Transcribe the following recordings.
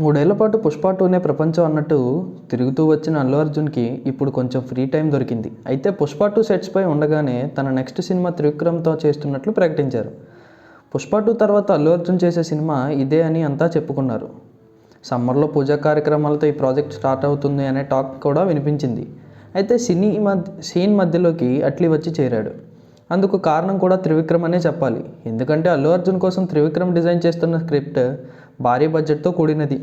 మూడేళ్ళ పాటు పుష్ప టూనే ప్రపంచం అన్నట్టు తిరుగుతూ వచ్చిన అల్లు అర్జున్కి ఇప్పుడు కొంచెం ఫ్రీ టైం దొరికింది. అయితే పుష్ప టూ సెట్స్పై ఉండగానే తన నెక్స్ట్ సినిమా త్రివిక్రమ్తో చేస్తున్నట్లు ప్రకటించారు. పుష్ప టూ తర్వాత అల్లు అర్జున్ చేసే సినిమా ఇదే అని అంతా చెప్పుకున్నారు. సమ్మర్లో పూజా కార్యక్రమాలతో ఈ ప్రాజెక్ట్ స్టార్ట్ అవుతుంది అనే టాక్ కూడా వినిపించింది. అయితే సినీ మధ్య సీన్ మధ్యలోకి అట్లీ వచ్చి చేరాడు. అందుకు కారణం కూడా త్రివిక్రమ్ అనే చెప్పాలి. ఎందుకంటే అల్లు అర్జున్ కోసం త్రివిక్రమ్ డిజైన్ చేస్తున్న స్క్రిప్ట్ భారీ బడ్జెట్తో కూడినది.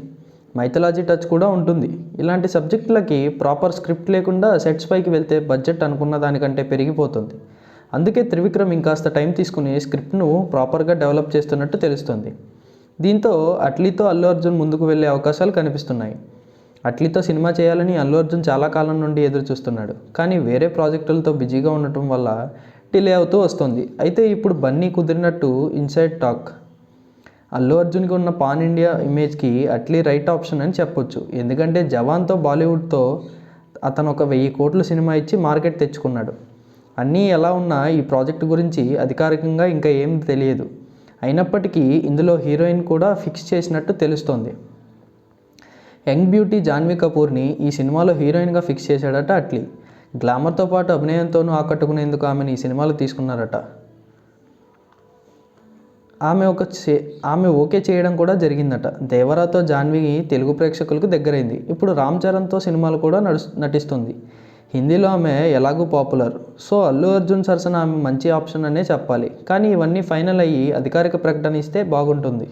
మైథలాజీ టచ్ కూడా ఉంటుంది. ఇలాంటి సబ్జెక్టులకి ప్రాపర్ స్క్రిప్ట్ లేకుండా సెట్స్ పైకి వెళ్తే బడ్జెట్ అనుకున్న దానికంటే పెరిగిపోతుంది. అందుకే త్రివిక్రమ్ ఇంకాస్త టైం తీసుకుని స్క్రిప్ట్ను ప్రాపర్గా డెవలప్ చేస్తున్నట్టు తెలుస్తుంది. దీంతో అట్లీతో అల్లు అర్జున్ ముందుకు వెళ్ళే అవకాశాలు కనిపిస్తున్నాయి. అట్లీతో సినిమా చేయాలని అల్లు అర్జున్ చాలా కాలం నుండి ఎదురు చూస్తున్నాడు. కానీ వేరే ప్రాజెక్టులతో బిజీగా ఉండటం వల్ల డిలే అవుతూ వస్తుంది. అయితే ఇప్పుడు బన్నీ కుదిరినట్టు ఇన్సైడ్ టాక్. అల్లు అర్జున్కి ఉన్న పాన్ ఇండియా ఇమేజ్కి అట్లీ రైట్ ఆప్షన్ అని చెప్పొచ్చు. ఎందుకంటే జవాన్తో బాలీవుడ్తో అతను ఒక వెయ్యి కోట్ల సినిమా ఇచ్చి మార్కెట్ తెచ్చుకున్నాడు. అన్నీ ఎలా ఉన్నా ఈ ప్రాజెక్ట్ గురించి అధికారికంగా ఇంకా ఏం తెలియదు. అయినప్పటికీ ఇందులో హీరోయిన్ కూడా ఫిక్స్ చేసినట్టు తెలుస్తోంది. యంగ్ బ్యూటీ జాన్వీ కపూర్ని ఈ సినిమాలో హీరోయిన్గా ఫిక్స్ చేశాడట అట్లీ. గ్లామర్తో పాటు అభినయంతోనూ ఆకట్టుకునేందుకు ఆమెను ఈ సినిమాలో తీసుకున్నారట. ఆమె ఒక చే ఆమె ఓకే చేయడం కూడా జరిగిందట. దేవరాతో జాన్వి తెలుగు ప్రేక్షకులకు దగ్గరైంది. ఇప్పుడు రామ్ చరణ్తో సినిమాలు కూడా నడు నటిస్తుంది. హిందీలో ఆమె ఎలాగూ పాపులర్. సో అల్లు అర్జున్ సరసన ఆమె మంచి ఆప్షన్ అనే చెప్పాలి. కానీ ఇవన్నీ ఫైనల్ అయ్యి అధికారిక ప్రకటన ఇస్తే బాగుంటుంది.